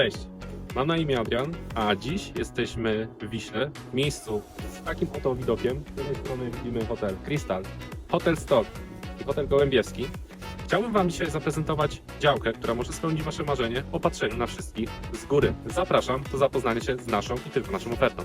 Cześć, mam na imię Adrian, a dziś jesteśmy w Wiśle, w miejscu z takim oto widokiem. Z jednej strony widzimy hotel Crystal, hotel Stock i hotel Gołębieski. Chciałbym Wam dzisiaj zaprezentować działkę, która może spełnić Wasze marzenie o patrzeniu na wszystkich z góry. Zapraszam do zapoznania się z naszą i tylko naszą ofertą.